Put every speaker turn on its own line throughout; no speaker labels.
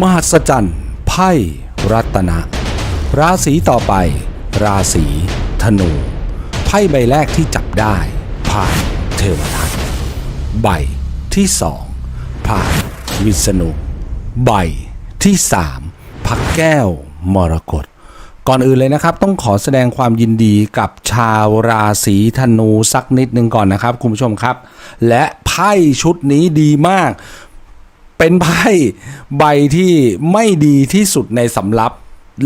มหัศจรรย์ไพ่รัตนะ ราศีต่อไป ราศีธนู ไพ่ใบแรกที่จับได้ไพ่เทวทัตใบที่สองไพ่วิษณุใบที่สามพักแก้วมรกตก่อนอื่นเลยนะครับ ต้องขอแสดงความยินดีกับชาวราศีธนูสักนิดนึงก่อนนะครับ คุณผู้ชมครับ และไพ่ชุดนี้ดีมาก เป็นไพ่ใบที่ไม่ดีที่สุดในสำรับ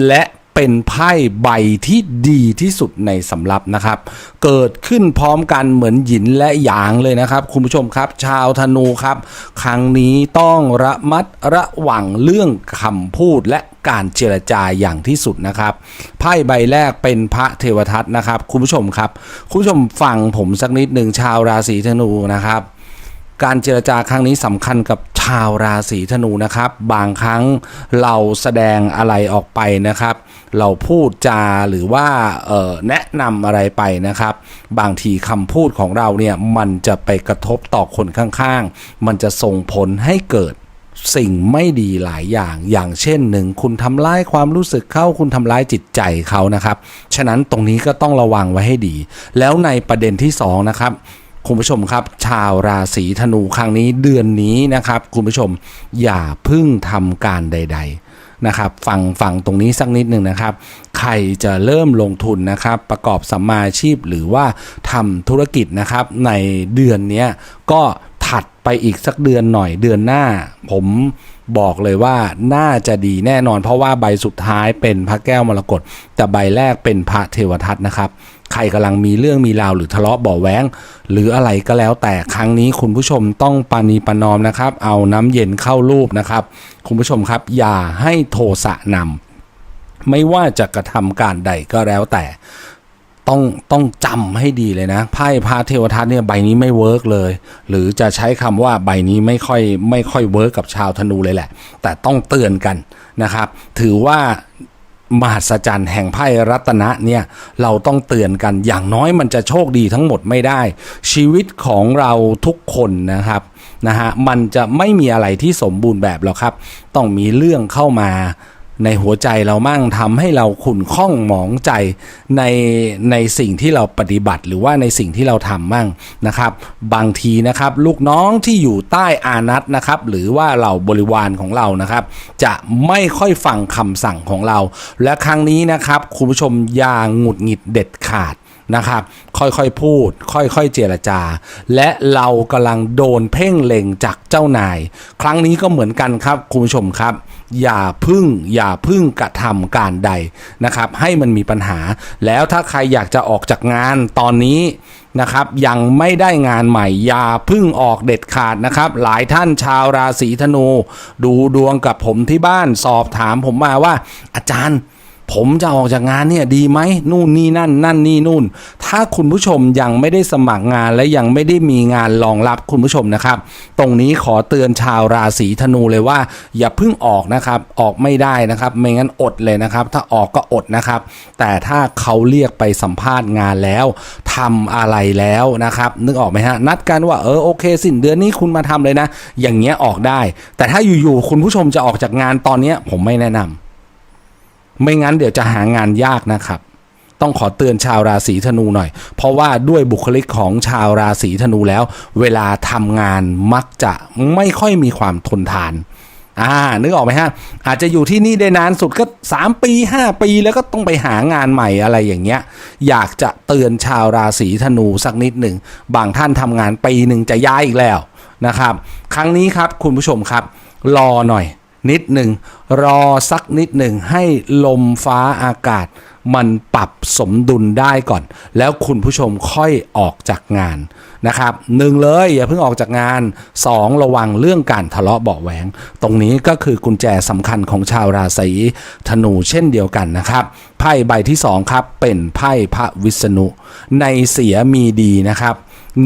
และเป็นไพ่ใบที่ดีที่สุดในสำรับนะครับ เกิดขึ้นพร้อมกันเหมือนหยินและหยางเลยนะครับ คุณผู้ชมครับ ชาวธนูครับ ครั้งนี้ต้องระมัดระวังเรื่องคำพูดและการเจรจาอย่างที่สุดนะครับไพ่ใบแรกเป็นพระเทวทัตนะครับ คุณผู้ชมครับ คุณผู้ชมฟังผมสักนิดหนึ่งชาวราศีธนูนะครับ การเจรจาครั้งนี้สำคัญกับชาวราศีธนูนะครับ บางครั้งเราแสดงอะไรออกไปนะครับ เราพูดจาหรือว่าแนะนำอะไรไปนะครับ บางทีคำพูดของเราเนี่ยมันจะไปกระทบต่อคนข้างๆ มันจะส่งผลให้เกิดสิ่งไม่ดีหลายอย่าง อย่างเช่นหนึ่งคุณทำร้ายความรู้สึกเขาคุณทำร้ายจิตใจเขานะครับ ฉะนั้นตรงนี้ก็ต้องระวังไว้ให้ดี แล้วในประเด็นที่สองนะครับ คุณผู้ชมครับ ชาวราศีธนูครั้งนี้เดือนนี้นะครับ คุณผู้ชมอย่าพึ่งทำการใด ๆนะครับฟังฟังตรงนี้สักนิดหนึ่งนะครับ ใครจะเริ่มลงทุนนะครับ ประกอบสัมมาชีพหรือว่าทำธุรกิจนะครับ ในเดือนนี้ก็ถัดไปอีกสักเดือนหน่อยเดือนหน้า ผมบอกเลยว่าน่าจะดีแน่นอน เพราะว่าใบสุดท้ายเป็นพระแก้วมรกตแต่ใบแรกเป็นพระเทวทัตนะครับ ครกำลังมีเรื่องมีราวหรือทะเลาะเบาะแว้ง หรืออะไรก็แล้วแต่ครั้งนี้คุณผู้ชมต้องปานีประนอมนะครับ เอาน้ำเย็นเข้ารูปนะครับ คุณผู้ชมครับ อย่าให้โทสะนำไม่ว่าจะกระทำการใดก็แล้วแต่ต้องต้องจำให้ดีเลยนะไพ่พาเทวทัตเนี่ยใบนี้ไม่เวิร์กเลย หรือจะใช้คำว่าใบนี้ไม่ค่อยไม่ค่อยเวิร์กกับชาวธนูเลยแหละ แต่ต้องเตือนกันนะครับ ถือว่า มหัศจรรย์แห่งไพ่รัตนะเนี่ยเราต้องเตือนกันอย่างน้อยมันจะโชคดีทั้งหมดไม่ได้ ชีวิตของเราทุกคนนะครับนะฮะมันจะไม่มีอะไรที่สมบูรณ์แบบหรอกครับ ต้องมีเรื่องเข้ามา ในหัวใจเรามั่งทำให้เราขุ่นข้องหมองใจในในสิ่งที่เราปฏิบัติ หรือว่าในสิ่งที่เราทำมั่งนะครับ บางทีนะครับ ลูกน้องที่อยู่ใต้อานัตนะครับ หรือว่าเราบริวารของเรานะครับ จะไม่ค่อยฟังคำสั่งของเรา และครั้งนี้นะครับคุณผู้ชมอย่าหงุดหงิดเด็ดขาดนะครับ ค่อยๆพูด ค่อยๆเจรจา และเรากำลังโดนเพ่งเล็งจากเจ้านาย ครั้งนี้ก็เหมือนกันครับคุณผู้ชมครับ อย่าพึ่ง อย่าพึ่งกระทำการใดนะครับ ให้มันมีปัญหา แล้วถ้าใครอยากจะออกจากงานตอนนี้นะครับยังไม่ได้งานใหม่อย่าพึ่งออกเด็ดขาดนะครับ หลายท่านชาวราศีธนู ดูดวงกับผมที่บ้านสอบถามผมมาว่า อาจารย์ ผมจะออกจากงานเนี่ยดีไหมนู่นนี่นั่น นั่นนี่นู่น ถ้าคุณผู้ชมยังไม่ได้สมัครงานและยังไม่ได้มีงานรองรับคุณผู้ชมนะครับ ตรงนี้ขอเตือนชาวราศีธนูเลยว่า อย่าเพิ่งออกนะครับ ออกไม่ได้นะครับ ไม่งั้นอดเลยนะครับ ถ้าออกก็อดนะครับ แต่ถ้าเขาเรียกไปสัมภาษณ์งานแล้วทำอะไรแล้วนะครับ นึกออกไหมฮะนัดกันว่าเออโอเค สิ้นเดือนนี้คุณมาทำเลยนะ อย่างเงี้ยออกได้ แต่ถ้าอยู่ๆคุณผู้ชมจะออกจากงานตอนเนี้ผมไม่แนะนำ ไม่งั้นเดี๋ยวจะหางานยากนะครับ ต้องขอเตือนชาวราศีธนูหน่อย เพราะว่าด้วยบุคลิกของชาวราศีธนูแล้ว เวลาทำงานมักจะไม่ค่อยมีความทนทานอ่านึกออกไหมฮะ อาจจะอยู่ที่นี่ได้นานสุดก็ 3 ปี 5 ปีแล้วก็ต้องไปหางานใหม่อะไรอย่างเงี้ย อยากจะเตือนชาวราศีธนูสักนิดหนึ่ง บางท่านทำงานปีหนึ่งจะย้ายอีกแล้วนะครับ ครั้งนี้ครับคุณผู้ชมครับ รอหน่อย นิดหนึ่งรอสักนิดหนึ่งให้ลมฟ้าอากาศ มันปรับสมดุลได้ก่อน แล้วคุณผู้ชมค่อยออกจากงานนะครับหนึ่งเลยอย่าเพิ่งออกจากงานสองระวังเรื่องการทะเลาะเบาแหวง ตรงนี้ก็คือกุญแจสำคัญของชาวราศีธนูเช่นเดียวกันนะครับไพ่ใบที่สองครับเป็นไพ่พระวิษณุในเสียมีดีนะครับ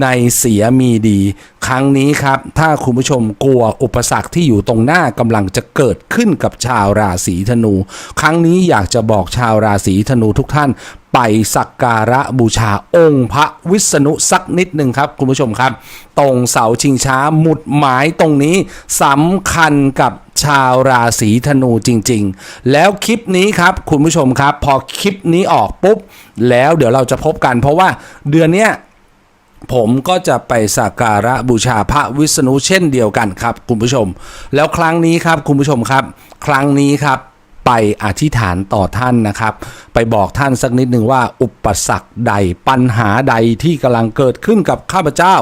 ในเสียมีดี ครั้งนี้ครับ ถ้าคุณผู้ชมกลัวอุปสรรคที่อยู่ตรงหน้ากำลังจะเกิดขึ้นกับชาวราศีธนู ครั้งนี้อยากจะบอกชาวราศีธนูทุกท่านไปสักการะบูชาองค์พระวิษณุสักนิดหนึ่งครับ คุณผู้ชมครับ ตรงเสาชิงช้าหมุดหมายตรงนี้สำคัญกับชาวราศีธนูจริง ๆ แล้วคลิปนี้ครับคุณผู้ชมครับ พอคลิปนี้ออกปุ๊บ แล้วเดี๋ยวเราจะพบกันเพราะว่าเดือนเนี้ย ผมก็จะไปสักการะบูชาพระวิษณุเช่นเดียวกันครับคุณผู้ชม แล้วครั้งนี้ครับคุณผู้ชมครับ ครั้งนี้ครับไปอธิษฐานต่อท่านนะครับ ไปบอกท่านสักนิดหนึ่งว่า อุปสรรคใดปัญหาใดที่กำลังเกิดขึ้นกับข้าพเจ้า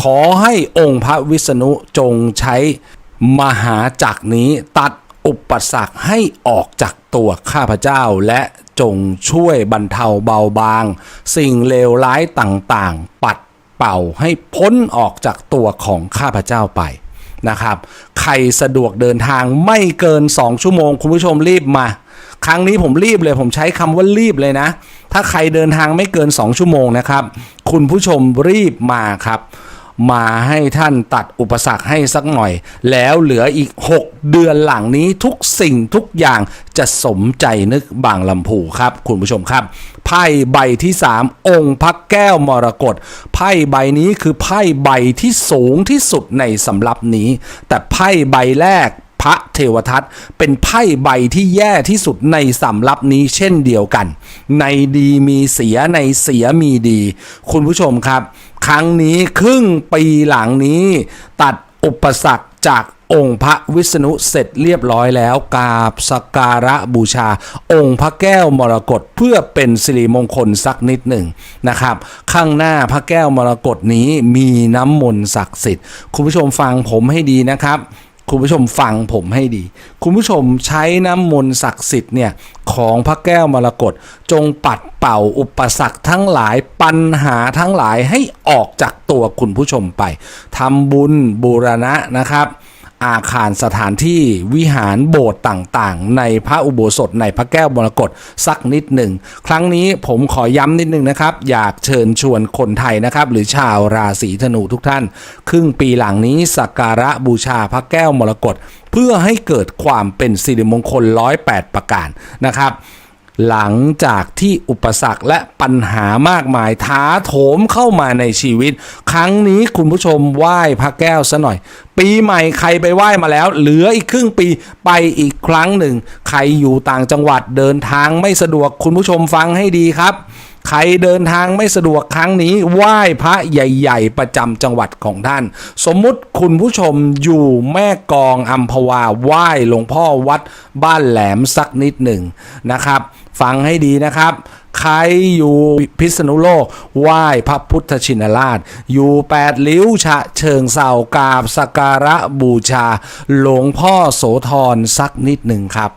ขอให้องค์พระวิษณุจงใช้มหาจักรนี้ตัด อุปสรรคให้ออกจากตัวข้าพเจ้า และจงช่วยบรรเทาเบาบาง สิ่งเลวร้ายต่างๆ ปัดเป่าให้พ้นออกจากตัวของข้าพเจ้าไปนะครับ ใครสะดวกเดินทางไม่เกิน 2 ชั่วโมง คุณผู้ชมรีบมา ครั้งนี้ผมรีบเลยผมใช้คำว่ารีบเลยนะ ถ้าใครเดินทางไม่เกิน 2 ชั่วโมงนะครับ คุณผู้ชมรีบมาครับ มาให้ท่านตัดอุปสรรคให้สักหน่อย แล้วเหลืออีก 6 เดือนหลังนี้ทุกสิ่งทุกอย่างจะสมใจนึกบางลำพูครับ คุณผู้ชมครับ ไพ่ใบที่ 3 องค์พระแก้วมรกตไพ่ใบนี้คือไพ่ใบที่สูงที่สุดในสำรับนี้ แต่ไพ่ใบแรกพระเทวทัตเป็นไพ่ใบที่แย่ที่สุดในสำรับนี้เช่นเดียวกัน ในดีมีเสียในเสียมีดี คุณผู้ชมครับ ครั้งนี้ครึ่งปีหลังนี้ ตัดอุปสรรคจากองค์พระวิษณุเสร็จเรียบร้อยแล้วกราบสักการะบูชา องค์พระแก้วมรกตเพื่อเป็นสิริมงคลสักนิดหนึ่งนะครับ ข้างหน้าพระแก้วมรกตนี้มีน้ำมนต์ศักดิ์สิทธิ์ คุณผู้ชมฟังผมให้ดีนะครับ คุณผู้ชมฟังผมให้ดี คุณผู้ชมใช้น้ำมนต์ศักดิ์สิทธิ์เนี่ยของพระแก้วมรกตจงปัดเป่าอุปสรรคทั้งหลายปัญหาทั้งหลายให้ออกจากตัวคุณผู้ชมไปทำบุญบูรณะนะครับ อาคารสถานที่วิหารโบสถ์ต่างๆ ในพระอุโบสถในพระแก้วมรกตสักนิดหนึ่ง ครั้งนี้ผมขอย้ำนิดนึงนะครับ อยากเชิญชวนคนไทยนะครับ หรือชาวราศีธนูทุกท่าน ครึ่งปีหลังนี้สักการะบูชาพระแก้วมรกตเพื่อให้เกิดความเป็นสิริมงคล 108 ประการนะครับ หลังจากที่อุปสรรคและปัญหามากมายท้าโถมเข้ามาในชีวิต ครั้งนี้คุณผู้ชมไหว้พระแก้วซะหน่อย ปีใหม่ใครไปไหว้มาแล้ว เหลืออีกครึ่งปีไปอีกครั้งหนึ่ง ใครอยู่ต่างจังหวัดเดินทางไม่สะดวกคุณผู้ชมฟังให้ดีครับ ใครเดินทางไม่สะดวกครั้งนี้ไหว้พระใหญ่ๆ ประจำจังหวัดของท่าน สมมุติคุณผู้ชมอยู่แม่กองอัมพวาไหว้หลวงพ่อวัดบ้านแหลมสักนิดหนึ่งนะครับ ฟังให้ดีนะครับใครอยู่พิษณุโลกไหว้พระพุทธชินราช อยู่แปดลิ้วฉะเชิงเสากาบสักการะบูชา หลวงพ่อโสธรสักนิดหนึ่งครับ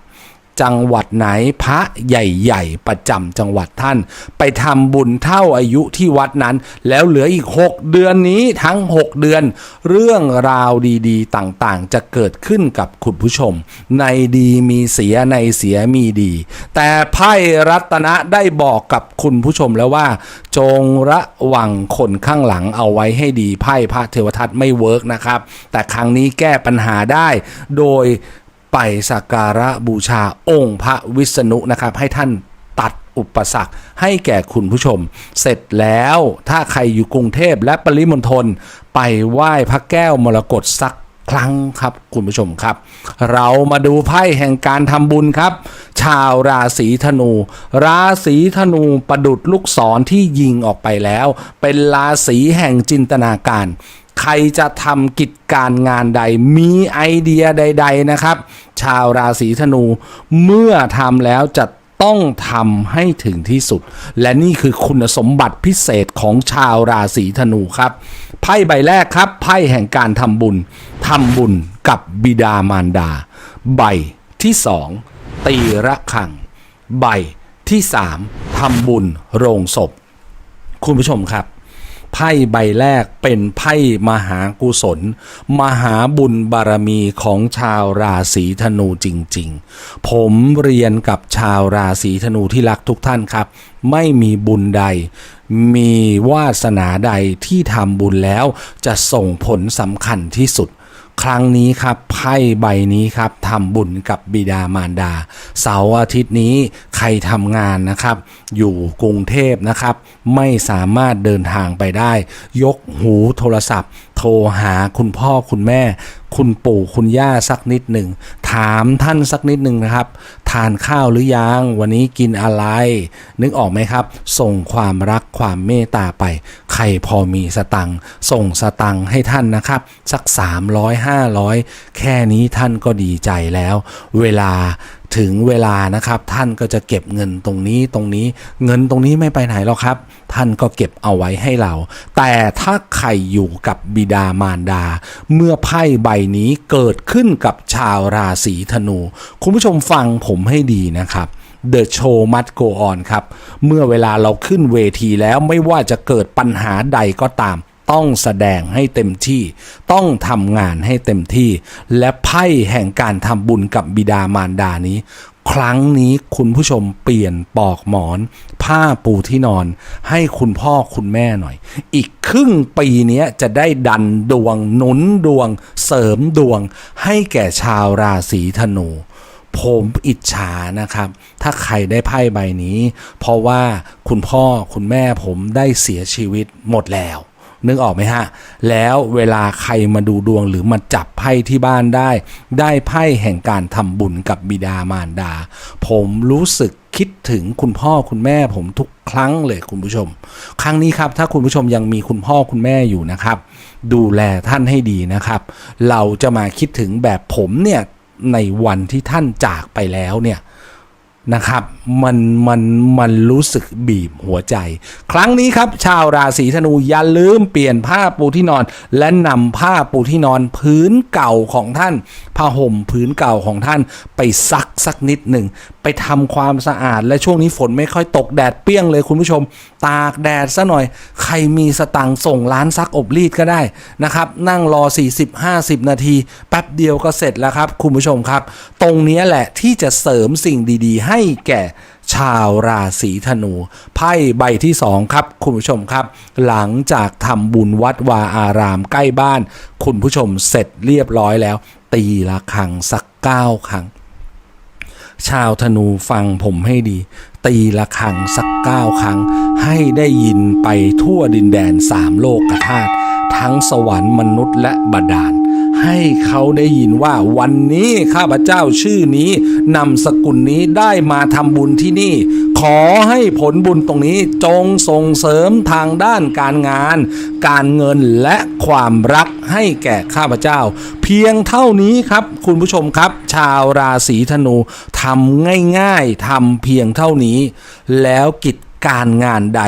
จังหวัดไหนพระใหญ่ๆ ประจำจังหวัดท่าน ไปทำบุญเท่าอายุที่วัดนั้น แล้วเหลืออีก 6 เดือนนี้ทั้ง 6 เดือน เรื่องราวดีๆ ต่างๆ จะเกิดขึ้นกับคุณผู้ชม ในดีมีเสียในเสียมีดี แต่ไพ่รัตนะได้บอกกับคุณผู้ชมแล้วว่า จงระวังคนข้างหลังเอาไว้ให้ดีไพ่พระเทวทัตไม่เวิร์กนะครับแต่ครั้งนี้แก้ปัญหาได้โดย ไปสักการะบูชาองค์พระวิษณุนะครับ ให้ท่านตัดอุปสรรคให้แก่คุณผู้ชม เสร็จแล้วถ้าใครอยู่กรุงเทพและปริมณฑลไปไหว้พระแก้วมรกตสักครั้งครับคุณผู้ชมครับ เรามาดูไพ่แห่งการทำบุญครับ ชาวราศีธนู ราศีธนูประดุดลูกศรที่ยิงออกไปแล้ว เป็นราศีแห่งจินตนาการ ใครจะทำกิจการงานใดมีไอเดียใด ๆนะครับ ชาวราศีธนู เมื่อทำแล้วจะต้องทำให้ถึงที่สุด และนี่คือคุณสมบัติพิเศษของชาวราศีธนูครับ ไพ่ใบแรกครับ ไพ่แห่งการทำบุญทำบุญกับบิดามารดา ใบที่สองตีระฆัง ใบที่สามทำบุญโรงศพ คุณผู้ชมครับ ไพ่ใบแรกเป็นไพ่มหากุศล มหาบุญบารมีของชาวราศีธนูจริง ๆ ผมเรียนกับชาวราศีธนูที่รักทุกท่านครับ ไม่มีบุญใด มีวาสนาใดที่ทำบุญแล้วจะส่งผลสำคัญที่สุด ครั้งนี้ครับไพ่ใบนี้ครับทำบุญกับบิดามารดา เสาร์อาทิตย์นี้ใครทำงานนะครับ อยู่กรุงเทพนะครับ ไม่สามารถเดินทางไปได้ ยกหูโทรศัพท์ รหาคุณพ่อคุณแม่ คุณปู่คุณย่าสักนิดหนึ่ง ถามท่านสักนิดหนึ่งนะครับ ทานข้าวหรือยัง วันนี้กินอะไร นึกออกไหมครับ ส่งความรักความเมตตาไป ใครพอมีสตังส่งสตังให้ท่านนะครับ สัก 300 500 แค่นี้ท่านก็ดีใจแล้ว เวลา ถึงเวลานะครับ ท่านก็จะเก็บเงินตรงนี้ตรงนี้เงินตรงนี้ไม่ไปไหนหรอกครับ ท่านก็เก็บเอาไว้ให้เรา แต่ถ้าใครอยู่กับบิดามารดา เมื่อไพ่ใบนี้เกิดขึ้นกับชาวราศีธนู คุณผู้ชมฟังผมให้ดีนะครับ The show must go on ครับ เมื่อเวลาเราขึ้นเวทีแล้วไม่ว่าจะเกิดปัญหาใดก็ตาม ต้องแสดงให้เต็มที่ ต้องทำงานให้เต็มที่ และไพ่แห่งการทำบุญกับบิดามารดานี้ ครั้งนี้คุณผู้ชมเปลี่ยนปลอกหมอน ผ้าปูที่นอน ให้คุณพ่อคุณแม่หน่อย อีกครึ่งปีนี้จะได้ดันดวงหนุนดวง เสริมดวง ให้แก่ชาวราศีธนูผมอิจฉานะครับ ถ้าใครได้ไพ่ใบนี้ เพราะว่าคุณพ่อคุณแม่ผมได้เสียชีวิตหมดแล้ว นึกออกไหมฮะ แล้วเวลาใครมาดูดวงหรือมาจับไพ่ที่บ้านได้ ได้ไพ่แห่งการทำบุญกับบิดามารดา ผมรู้สึกคิดถึงคุณพ่อคุณแม่ผมทุกครั้งเลยคุณผู้ชม ครั้งนี้ครับ ถ้าคุณผู้ชมยังมีคุณพ่อคุณแม่อยู่นะครับ ดูแลท่านให้ดีนะครับ เราจะมาคิดถึงแบบผมเนี่ยในวันที่ท่านจากไปแล้วเนี่ย นะครับมันมันมันรู้สึกบีบหัวใจ ครั้งนี้ครับ ชาวราศีธนูอย่าลืมเปลี่ยนผ้าปูที่นอน และนำผ้าปูที่นอนพื้นเก่าของท่านผ้าห่มพื้นเก่าของท่านไปซักสักนิดหนึ่ง ไปทำความสะอาดและช่วงนี้ฝนไม่ค่อยตกแดดเปรี้ยงเลยคุณผู้ชม ตากแดดซะหน่อย ใครมีสตังค์ส่งร้านซักอบรีดก็ได้นะครับนั่งรอ 40-50 นาที แป๊บเดียวก็เสร็จแล้วครับคุณผู้ชมครับ ตรงนี้แหละที่จะเสริมสิ่งดี ๆ ให้ให้แก่ชาวราศีธนู ไพ่ใบที่สองครับ คุณผู้ชมครับ หลังจากทำบุญวัดวาอารามใกล้บ้าน คุณผู้ชมเสร็จเรียบร้อยแล้ว ตีละครังสักเก้าครั้ง ชาวธนูฟังผมให้ดี ตีละครังสักเก้าครั้ง ให้ได้ยินไปทั่วดินแดนสามโลกธาตุทั้งสวรรค์มนุษย์และบาดาล ให้เขาได้ยินว่าวันนี้ข้าพเจ้าชื่อนี้นำสกุลนี้ได้มาทำบุญที่นี่ ขอให้ผลบุญตรงนี้จงส่งเสริมทางด้านการงาน การเงินและความรักให้แก่ข้าพเจ้า เพียงเท่านี้ครับ คุณผู้ชมครับ ชาวราศีธนูทำง่ายๆทำเพียงเท่านี้ แล้วกิจการงานใด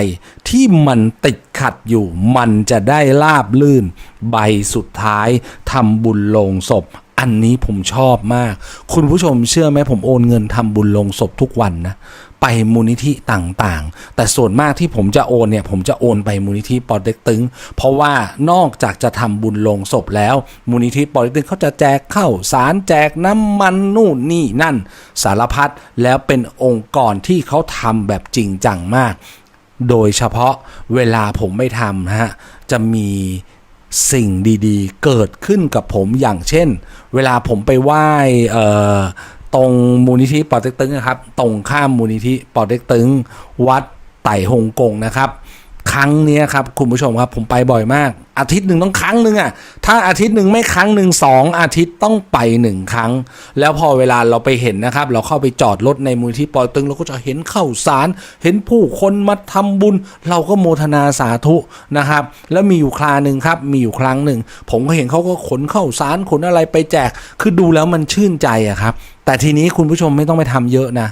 ที่มันติดขัดอยู่ มันจะได้ลาบลื่น ใบสุดท้ายทำบุญลงศพ อันนี้ผมชอบมาก คุณผู้ชมเชื่อไหมผมโอนเงินทำบุญลงศพทุกวันนะไปมูลนิธิต่างๆ แต่ส่วนมากที่ผมจะโอนเนี่ย ผมจะโอนไปมูลนิธิปอเต็กตึง เพราะว่านอกจากจะทำบุญลงศพแล้ว มูลนิธิปอเต็กตึงเขาจะแจกข้าวสารแจกน้ำมันนู่นนี่นั่น สารพัดแล้วเป็นองค์กรที่เขาทำแบบจริงจังมาก โดยเฉพาะเวลาผมไม่ทำนะฮะ จะมีสิ่งดีๆ เกิดขึ้นกับผมอย่างเช่น เวลาผมไปไหว้ตรงมูลนิธิปอเต็กตึงนะครับ ตรงข้ามมูลนิธิปอเต็กตึง วัดไต่ฮงกงนะครับ ครั้งนี้ครับคุณผู้ชมครับผมไปบ่อยมาก อาทิตย์หนึ่งต้องครั้งหนึ่งอะถ้าอาทิตย์หนึ่งไม่ครั้งหนึ่งสองอาทิตย์ต้องไปหนึ่งครั้ง แล้วพอเวลาเราไปเห็นนะครับ เราเข้าไปจอดรถในมูลที่ปอยตึงเราก็จะเห็นข้าวสาร เห็นผู้คนมาทำบุญ เราก็โมทนาสาธุนะครับ แล้วมีอยู่คราหนึ่งครับ มีอยู่ครั้งหนึ่งผมก็เห็นเขาก็ขนข้าวสารขนอะไรไปแจก คือดูแล้วมันชื่นใจอะครับ แต่ทีนี้คุณผู้ชมไม่ต้องไปทำเยอะนะ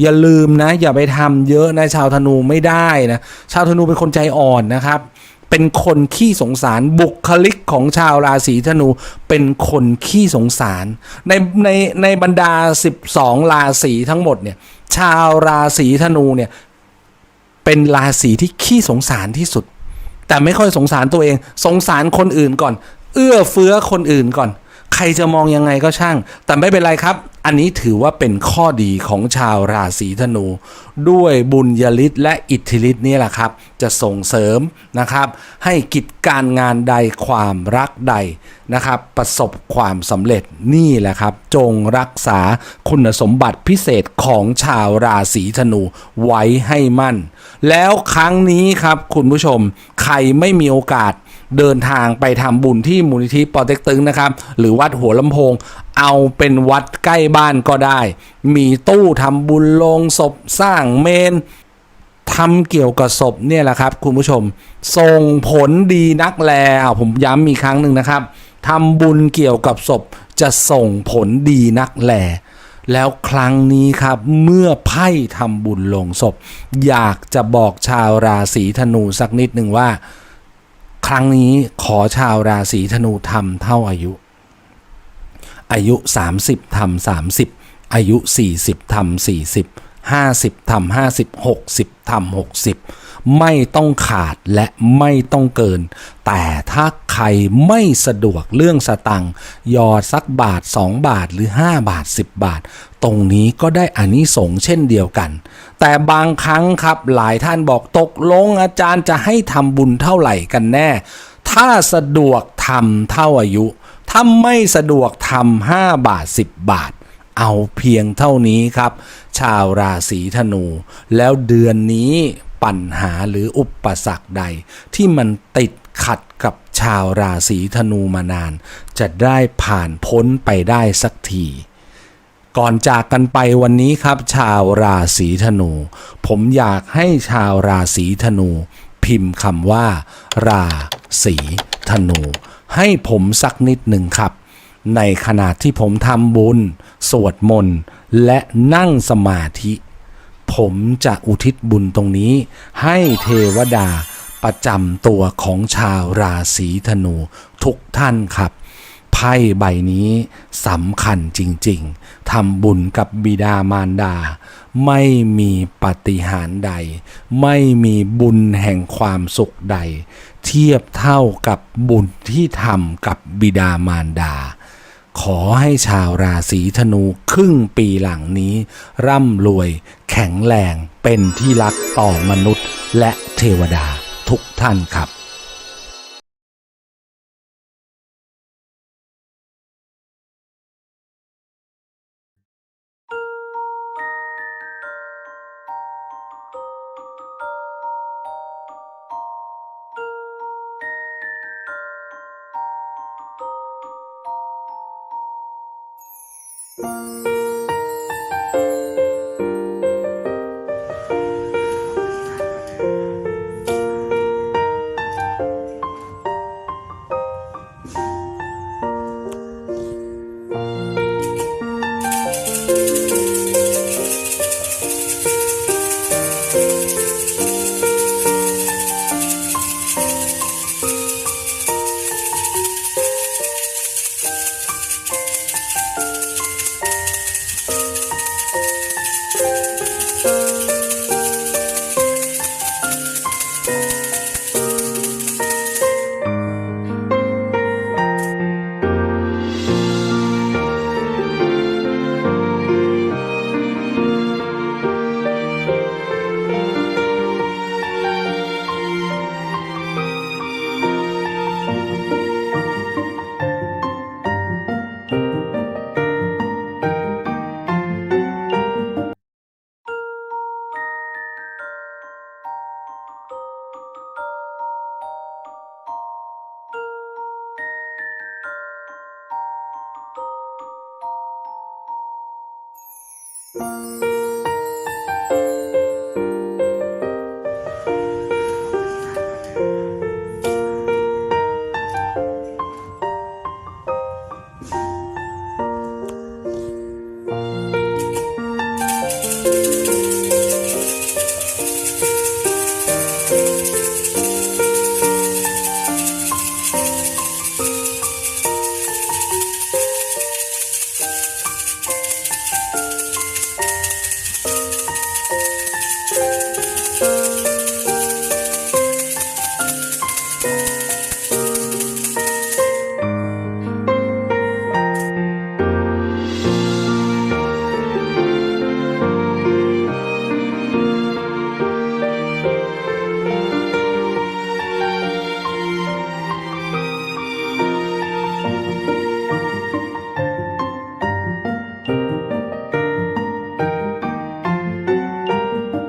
อย่าลืมนะ อย่าไปทำเยอะนะชาวธนูไม่ได้นะชาวธนูเป็นคนใจอ่อนนะครับ เป็นคนขี้สงสารบุคลิกของชาวราศีธนูเป็นคนขี้สงสาร ในในในบรรดา 12 ราศีทั้งหมดเนี่ยชาวราศีธนูเนี่ยเป็นราศีที่ขี้สงสารที่สุด แต่ไม่ค่อยสงสารตัวเอง สงสารคนอื่นก่อน เอื้อเฟื้อคนอื่นก่อน ใครจะมองยังไงก็ช่าง แต่ไม่เป็นไรครับ อันนี้ถือว่าเป็นข้อดีของชาวราศีธนู ด้วยบุญยฤทธิ์และอิทธิฤทธิ์นี่แหละครับ จะส่งเสริมนะครับ ให้กิจการงานใดความรักใดนะครับ ประสบความสำเร็จนี่แหละครับ จงรักษาคุณสมบัติพิเศษของชาวราศีธนูไว้ให้มั่น แล้วครั้งนี้ครับคุณผู้ชมใครไม่มีโอกาส เดินทางไปทำบุญที่มูลนิธิปอเต็กตึงนะครับ หรือวัดหัวลำโพง เอาเป็นวัดใกล้บ้านก็ได้ มีตู้ทำบุญลงศพสร้างเมนทำเกี่ยวกับศพเนี่ยแหละครับคุณผู้ชมส่งผลดีนักแลอ้าวผมย้ำอีกครั้งหนึ่งนะครับทำบุญเกี่ยวกับศพจะส่งผลดีนักแลแล้วครั้งนี้ครับเมื่อไพ่ทำบุญลงศพ อยากจะบอกชาวราศีธนูสักนิดหนึ่งว่า รั้งนี้ขอชาวราศีธนูทำเท่าอายุ อายุ 30ทำ30 อายุ 40ทำ40 50ทำ50 60ทำ60 ไม่ต้องขาดและไม่ต้องเกิน แต่ถ้าใครไม่สะดวกเรื่องสตังค์ยอดสักบาท 2 บาทหรือ 5 บาท 10 บาท ตรงนี้ก็ได้อานิสงส์เช่นเดียวกัน แต่บางครั้งครับหลายท่านบอกตกลงอาจารย์จะให้ทำบุญเท่าไหร่กันแน่ ถ้าสะดวกทำเท่าอายุถ้าไม่สะดวกทำ5บาท 10 บาทเอาเพียงเท่านี้ครับ ชาวราศีธนู แล้วเดือนนี้ ปัญหาหรืออุปสรรคใด ที่มันติดขัดกับชาวราศีธนูมานาน จะได้ผ่านพ้นไปได้สักทีก่อนจากกันไปวันนี้ครับ ชาวราศีธนู ผมอยากให้ชาวราศีธนู พิมพ์คำว่า ราศีธนู ให้ผมสักนิดหนึ่งครับ ในขณะที่ผมทำบุญ สวดมนต์ และนั่งสมาธิ ผมจะอุทิศบุญตรงนี้ ให้เทวดาประจำตัวของชาวราศีธนูทุกท่านครับไพ่ใบนี้สำคัญจริงๆ ทำบุญกับบิดามารดา ไม่มีปาฏิหารย์ใด ไม่มีบุญแห่งความสุขใด เทียบเท่ากับบุญที่ทำกับบิดามารดา ขอให้ชาวราศีธนูครึ่งปีหลังนี้ ร่ำรวย แข็งแรงเป็นที่รักต่อมนุษย์ และเทวดาทุกท่านครับ
Música Música